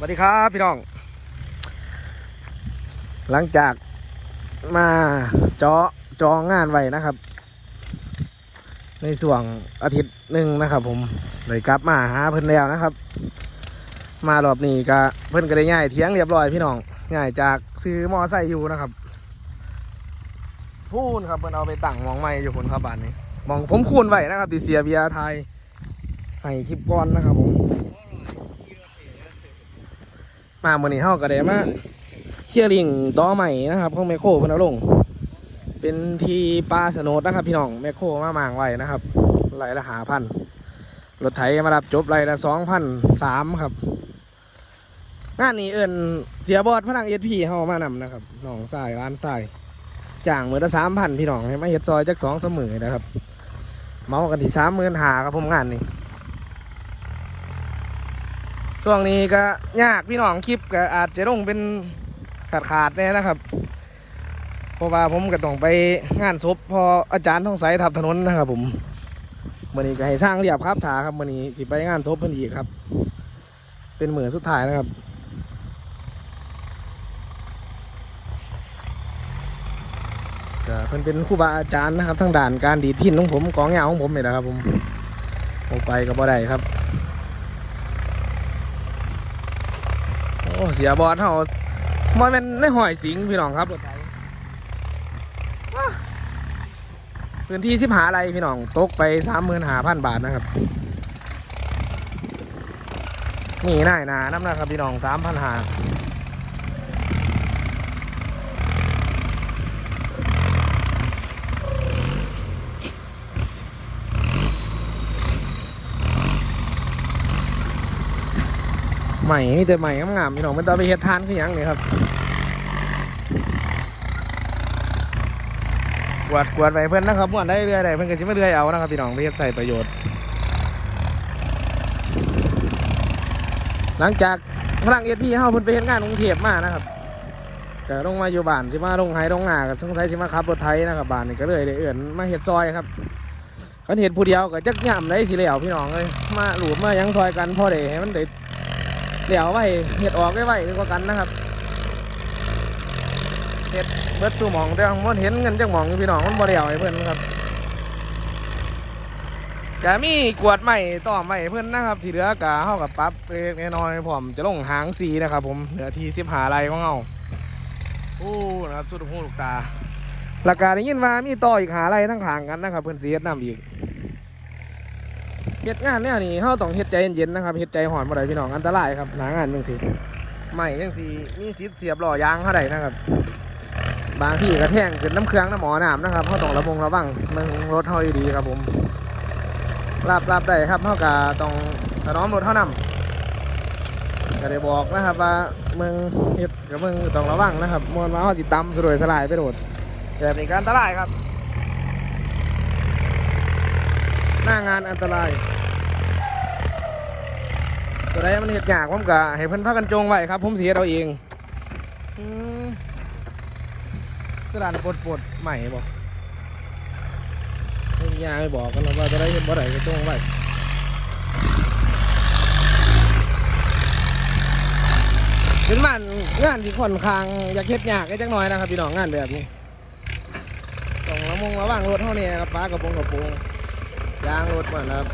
สวัสดีครับ พี่น้อง หลังจากมาเจาะจองงานไว้นะครับ ในส่วงอาทิตย์หนึ่งนะครับ ผมเลยกลับมาหาเพิ่นแล้วนะครับ มารอบนี้ก็เพิ่นก็ได้ง่ายเที่ยงเรียบร้อยพี่น้องง่ายจากซื้อมอไซค์อยู่นะครับ พูนครับเพิ่นเอาไปตั้งมองใหม่อยู่คนครับบ้านนี้มองผมคูนไว้นะครับที่เสียเบียไทยให้คลิปก่อนนะครับผม มาเมื่อนี้เฮาก็ได้มาเคลียร์ลิงต่อใหม่นะครับของแมคโครเพิ่นเอาลง เป็นทีปลาสโนดนะครับ พี่น้องแมคโครมามางไว้นะครับไรละหาพันรถไถมารับจบไรละสองพันสามครับงานนี้เอิญเสียบอดพนังเอสพีเฮามานำนะครับน้องสายร้านสายจ้างมือละสามพันพี่น้องให้มาเฮ็ดซอยจักสองเสมอนะครับ เมากันที่สามหมื่นหาครับผมงานนี้ ช่วงนี้ก็ยากพี่น้องคลิปก็อาจจะลงเป็นขาดขาดๆแน่นะครับ เพราะว่าผมก็ต้องไปงานศพพออาจารย์ท่องใสทับถนนนะครับผมมื่อนี้ก็ให้สร้างเรียบครับถาครับมื่อนี้สิไปงานศพพิ่นอีกครับ เป็นเหมือนสุดท้ายนะครับก็เพิ่นเป็นครูบาอาจารย์นะครับทางด่านการดีดพินของผมกองยาของผมนี่แหละครับ ผมออกไปก็บ่ได้ครับ อ้เสียบอสเขามันเป็นในหอยสิงพี่น้องครับรถไถว้าพื้นที่สิบหาอะไรพี่น้องตกไปสามหมื่นหาพันบาทนะครับนี่น่ายนาน้ำนะครับพี่น้องสามพันหา ใหม่นี่แต่ใหม่งามๆพี่น้องไม่ต้องไปเฮ็ดทานคือหยังนี่ครับกวาดกวาดไปเพื่อนนะครับม่วนได้เรื่อยๆเพื่อนก็สิมาเรื่อยเอานะครับพี่น้องไปเฮ็ดใส่ประโยชน์ หลังจากพลังเอพีเฮาเพิ่นไปเฮ็ดงานกรุงเทพมานะครับก็ลงมาอยู่บ้านสิมาลงไห้ลงนาก็สงสัยสิมาขับรถไถนะครับบ้านนี่ก็เลยได้เอื้อนมาเฮ็ดซอยครับคันเฮ็ดผู้เดียวก็จักย่ำได้สิแล้วพี่น้องเอ้ยมาหลูดมายังซอยกันพอได้ให้มันได้ เหลียวไว้เฮ็ดออกไว้ไว้ดีกว่ากันนะครับเบิดสู่หมองแต่ของมันเห็นเงินจังหมองพี่น้องมันบ่ได้เอาให้เพิ่อนครับก็มีกวดใหม่ต่อใหม่เพิ่อนนะครับ ที่เหลือก็เฮากับปั๊บเล็กน้อยๆพร้อมจะลงหางสีนะครับ ผมเหลือที่15ไรของเฮาโอ้นะครับสุดหูลูกตาหลักการได้ยินว่ามีต่ออีกหาไรทั้งขางกันนะครับ เพิ่อนเสิเฮ็ดนํอีก เฮ็ดงานเนี่ยนี่เฮาต้องเฮ็ดใจเย็นๆนะครับเฮ็ดใจหอนบ่ได้พี่น้องอันตรายครับหนางานจังซี่ใหม่จังซี่มีสิทธิ์เสียบล้อยางเท่าใดนะครับ บางที่กระแทงขึ้นน้ำเครื่องน้ำหมอน้ำนะครับเขาต้องระวงระวังเมืองรถเฮาดีๆครับผมรับรับได้ครับเขาก็ต้องถนอมรถเท่านำก็ได้บอกนะครับว่าเมืองเฮ็ดกับเมืองต้องระวังนะครับมวนมาเขาติดตำสะดวยสลายไปโดดแบบนี้ก็อันตรายครับ หน้างานอันตรายตัวใดมันเห็ดหยากผมก็ให้เพิ่นพากันจงไว้ครับ ผมเสียเราเองกระดานปลดปลดใหม่บอกไม่มียาไม่บอกกันว่าจะได้เห็นบ่ได้ก็ต้องไว้เป็นมันงานที่ค่อนข้างอยากเฮ็ดยากไอ้จังน้อยนะครับพี่น้องงานแบบนี้ต้องระมงระว่างรถเท่านี้ครับป้ากระโปรงกระโปรง ยางรถมันนครับ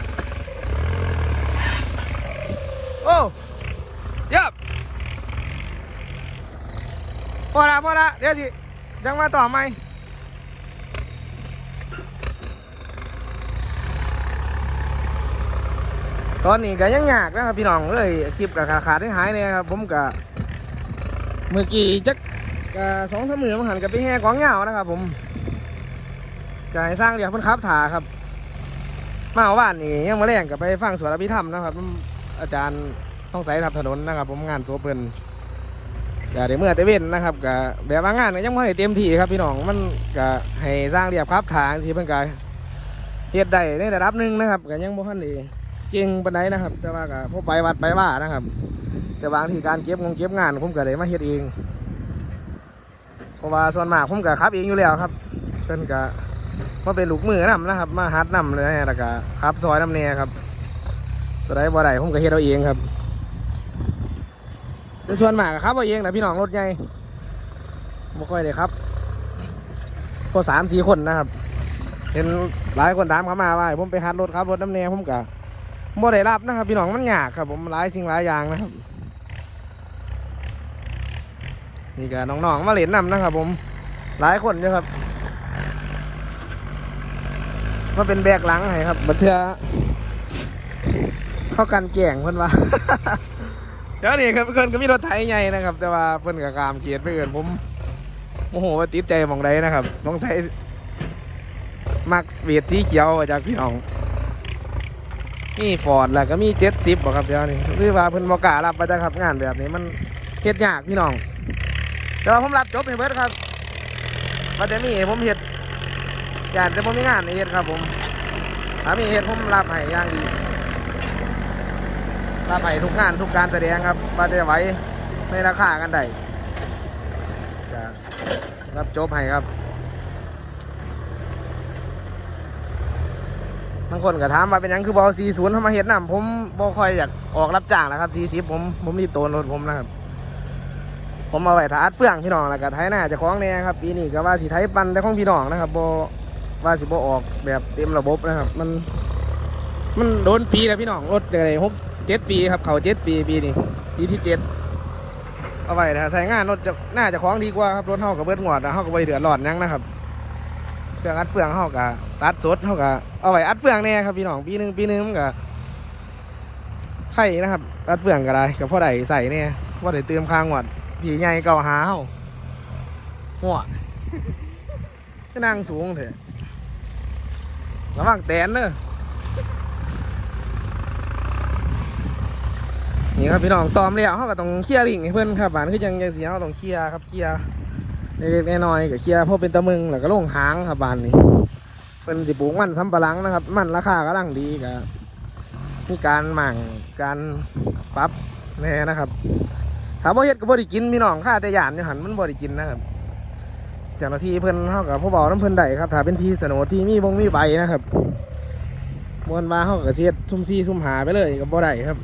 โอ้ยับพอละพอละเดี๋ยวสิยังมาต่อไหมตอนนี้ก็ยังยากนะครับพี่น้องเลยคลิปกับขาขาดหายเลยครับผมกับเมื่อกี้จักก็สองสามมือมาหันกับไปแห่กวางเหงานะครับ ผมก็ให้สร้างเดี๋ยวเพิ่นครับถาครับ มาเอาบ้านนี่ยังมาแรงกับไปฟังสวดอภิธรรมนะครับ อาจารย์ต้องใส่ทับถนนนะครับ ผมงานโซเปิลก็ได้เมื่อแต่เว้นนะครับก็แบบว่างานก็ยังไม่ได้เต็มที่ครับพี่น้องมันก็ให้สร้างเรียบครับทางที่เพิ่นก็เฮ็ดได้ในระดับหนึ่งนะครับก็ยังบ่ทันได้เก่งปานใดนะครับ แต่ว่าก็พอไปวัดไปว่านะครับ แต่บางที่การเก็บงงเก็บงานผมก็ได้มาเฮ็ดเองเพราะว่าส่วนมากผมก็ขับเองอยู่แล้วครับเพิ่นก็ มาเป็นลูกมือนํนะครับ มาหัดนํเลยแล้วก็ขับซอยน้ำแน่ครับตัวใดบ่ได้ผมก็เฮ็ดเอาเองครับในส่วนมากครับเอาเองนะพี่น้องรถใหญ่ไม่ค่อยเลยครับก็สามสี่คนนะครับ เห็นหลายคนถามเข้ามาว่าผมไปหัดรถครับรถน้ำแนวผมกะบ่ได้รับนะครับ พี่น้องมันยากครับ ผมหลายสิ่งหลายอย่างนะครับนี่ก็น้องๆมาเล่นนำนะครับ ผมหลายคนอยู่ครับ มาเป็นแบกหลังให้ครับบัดเทือเข้ากันแก่งเพิ่นว่าเดี๋ยวนี้ครับเพิ่นก็มีรถไถใหญ่นะครับ แต่ว่าเพิ่นก็กามเขียดไปเกินผมโมโหว่าติดใจหมองใดนะครับต้องใช้มักเบียดสีเขียวมาจากพี่น้องมีฟอร์ดแล้วก็มีเจ็ดสิบครับเดี๋ยวนี้คือว่าเพิ่นบ่กล้ารับไปจ้ะครับงานแบบนี้มันเฮ็ดยากพี่น้องแต่ว่าผมรับจบให้เบิดครับว่าแต่มีให้ผมเฮ็ด อยากจะผมมีงานให้เฮ็ดครับผมถ้ามีเฮ็ดผมรับให้อย่างดีรับให้ทุกงานทุกการแสดงครับว่าจะไหว้ในราคากันได้จะรับจบให้ครับบางคนก็ถามว่าเป็นยังคือบอสีศูนย์ทำมาเฮ็ดนำผมบ่ค่อยอยากออกรับจ้างนะครับสี่สิบผมผมมีตัวรถผมนะครับ ผมเอาไว้ถาอัดเฟื่องพี่น้องแล้วก็ไถหน้าจะคล้องแน่ครับปีนี้ก็ว่าสิไถปันแต่ของพี่น้องนะครับบ่ ว่าสิบ่ออกแบบเต็มระบบนะครับ มัน มันโดนปีแล้วพี่น้องรถเลยหกเจ็ดปีครับเขาเจ็ดปีปีนี้ปีที่เจ็ดเอาไว้ถ้าใส่งานรถจะน่าจะคล้องดีกว่าครับรถเฮากับเบิดงวดนะเฮาก็บ่ได้เดือดร้อนยังนะครับเครื่องอัดเฟืองเฮาก็ตัดสดเฮาก็เอาไว้อัดเฟืองแน่ครับพี่น้องปีหนึ่งปีหนึ่งมันก็ไข่นะครับอัดเฟืองก็ได้ก็พอได้ใส่แน่พอได้เติมค้างหวดพี่ใหญ่เก่าหาเฮาหัวก็นั่งสูงเถอะ ระวังแตนเด้อนี่ครับพี่น้องตอมแล้วเขาก็ต้องเคลียร์ลิงให้เพื่อนครับบานคือยังยังเสียเขาต้องเคลียร์ครับเคลียร์เล็กๆน้อยๆก็เคลียร์เพราะเป็นตะมึงแล้วก็ลงหางครับบานนี้เป็นสิปลูกมันสำปะหลังนะครับ มันราคากำลังดีก็มีการหมั่งการปรับแน่นะครับถามว่าเฮ็ดก็บ่ได้กินพี่น้องค่าแต่ยานอยู่หันมันบ่ได้กินนะครับ เจ้าหน้าที่เพิ่นเฮากับผู้บอกน้ำเพิ่นได้ครับถ้าเป็นที่สนที่มีบงมีใบนะครับมวนมาเฮาก็เสียดซุ่มซี่ซุ่มหาไปเลยก็บ่ได้ครับ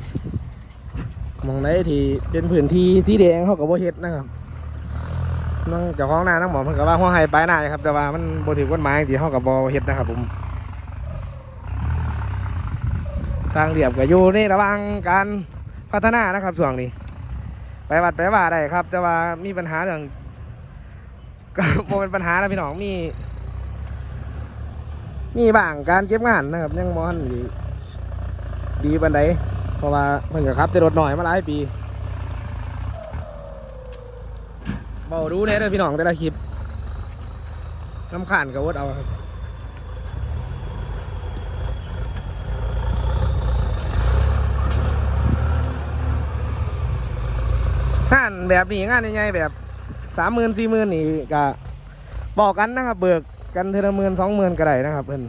มองไหนที่เป็นพื้นที่สีแดงเขาก็บ่เฮ็ดนะครับน้องเจ้าของนาน้องหมอเพิ่นก็ว่าหัวไห้ปลายนาครับแต่ว่ามันบ่ถือกฎหมายที่เขาก็บ่เฮ็ดนะครับ ผมทางเรียบก็อยู่ในระหว่างการพัฒนานะครับช่วงนี้ ไปวัดไปว่าได้ครับ แต่ว่ามีปัญหาเรื่อง ก็บ่เป็นปัญหานะพี่น้องมี มีบางการเก็บงานนะครับยังบ่ทันดีดีปานใดเพราะว่าเพิ่งจะขับแต่รถหน่อยมาหลายปีเบาดูเนี่ยเด้อพี่น้องแต่ละคลิปน้ำขานกับวดเอาครับงานแบบนี้งานใหญ่ๆแบบ สามหมื่นสี่หมื่นนี่ก็บอกกันนะครับ เบิกกันเทละหมื่นสองหมื่นก็ได้นะครับ เพิ่อน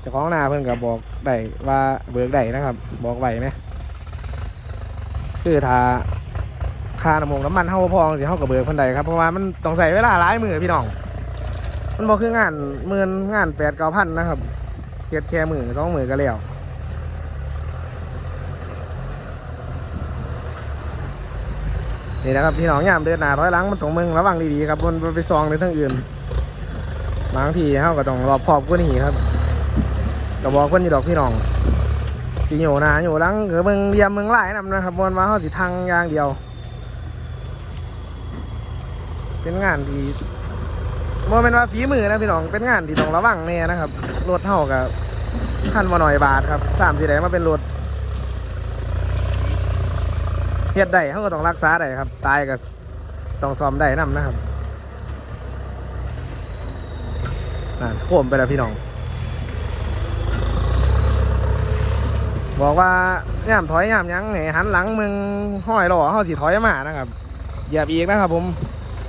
เจ้าของนาเพิ่อนก็บอกได้ว่าเบิกได้นะครับ บอกไว้ไหมคือถ้าค่าน้ำมันน้ำมันเฮาพอสิเฮาก็เบิกเพิ่อนได้ครับเพราะว่ามันต้องใช้เวลาหลายมือพี่น้อง มันบ่คืองานหมื่นงานแปดเก้าพันนะครับเฮ็ดแค่มือสองมือก็แล้ว นี่นะครับพี่น้องยามเดินหน้าร้อยหลังมันตรงมึงระวังดีๆครับบนไปซองในทั้งอื่นบางทีเฮาก็ต้องรอบคอบกว่านี้ครับก็บอกคนอยู่ดอกพี่น้องสิอยู่หนาอยู่หลังเกือมืองเรียมมืองไล่นำนะครับมวนมาเขาสิทางอย่างเดียว เป็นงานที่โมเป็นว่าฝีมือนะพี่น้องเป็นงานที่ต้องระวังแน่นะครับรถเท่ากับขั้นมาหน่อยบาทครับสามสี่ไหนมาเป็นรถเฮ็ดได้เขาก็ต้องรักษาได้ครับ ตายก็ต้องซ่อมได้นํนะครับนั่นโค้มไปแล้วพี่น้อง บอกว่าย่ามถอยย่ามยังให้หันหลังมึงห้อยหล่อเขาสิถอยมานะครับเหยียบอีกนะครับ ผม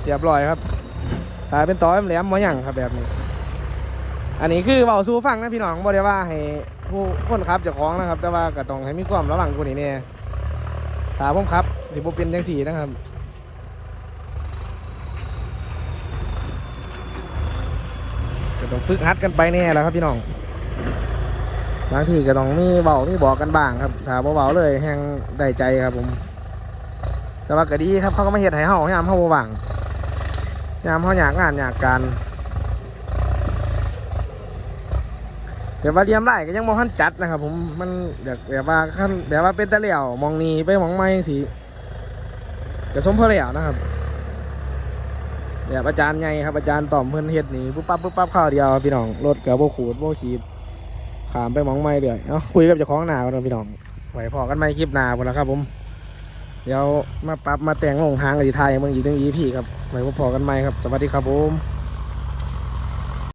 เหยียบลอยครับถ้าเป็นต้อยแหลมมาหยังครับแบบนี้ อันนี้คือเบาสู้ฟังนะพี่น้องบ่ได้ว่าให้ผู้คนขับเจะคล้าของนะครับ แต่ว่าก็ต้องให้มีความระวังกูนี่เนี่ย ถ้าผมขับ สิบ่เป็นจังสี่นะครับก็ต้องฝึกหัดกันไปแน่แล้วครับพี่น้องบางทีก็ต้องมีเบามีบอกกันบ้างครับถ้าเบาๆเลยแห้งได้ใจครับผม แต่ว่าก็ดีครับเขาก็มาเฮ็ดให้เฮายามเฮาบ่ว่างยามเฮาอยากงานอยากการ เดี๋ยวว่าเรียมไร่ก็ยังบ่ทันจัดนะครับ ผมมันเดี๋ยวแบบว่าขั้นเดี๋ยวว่าเป็นตะเหลี่ยวมองนี้ไปมองไม่สิเดี๋ยวสมพอแล้วนะครับแบบอาจารย์ไงครับอาจารย์ตอมเพิ่นเฮ็ดนี่ปุ๊บปั๊บปุ๊บปั๊บข้าวเดียวพี่น้องรถกับโบขูดโบขีดขามไปมองไม่เดี๋ยเนาะคุยกับเจ้าของนาก่อนนะพี่น้องไหวพอกันไหมคลิปหนาพุ่นละครับ ผม เดี๋ยวมาปรับมาแต่งลงทางกับทีไทยเมืองอีกหนึ่ง EP ครับไหวพอกันไหมครับ สวัสดีครับผม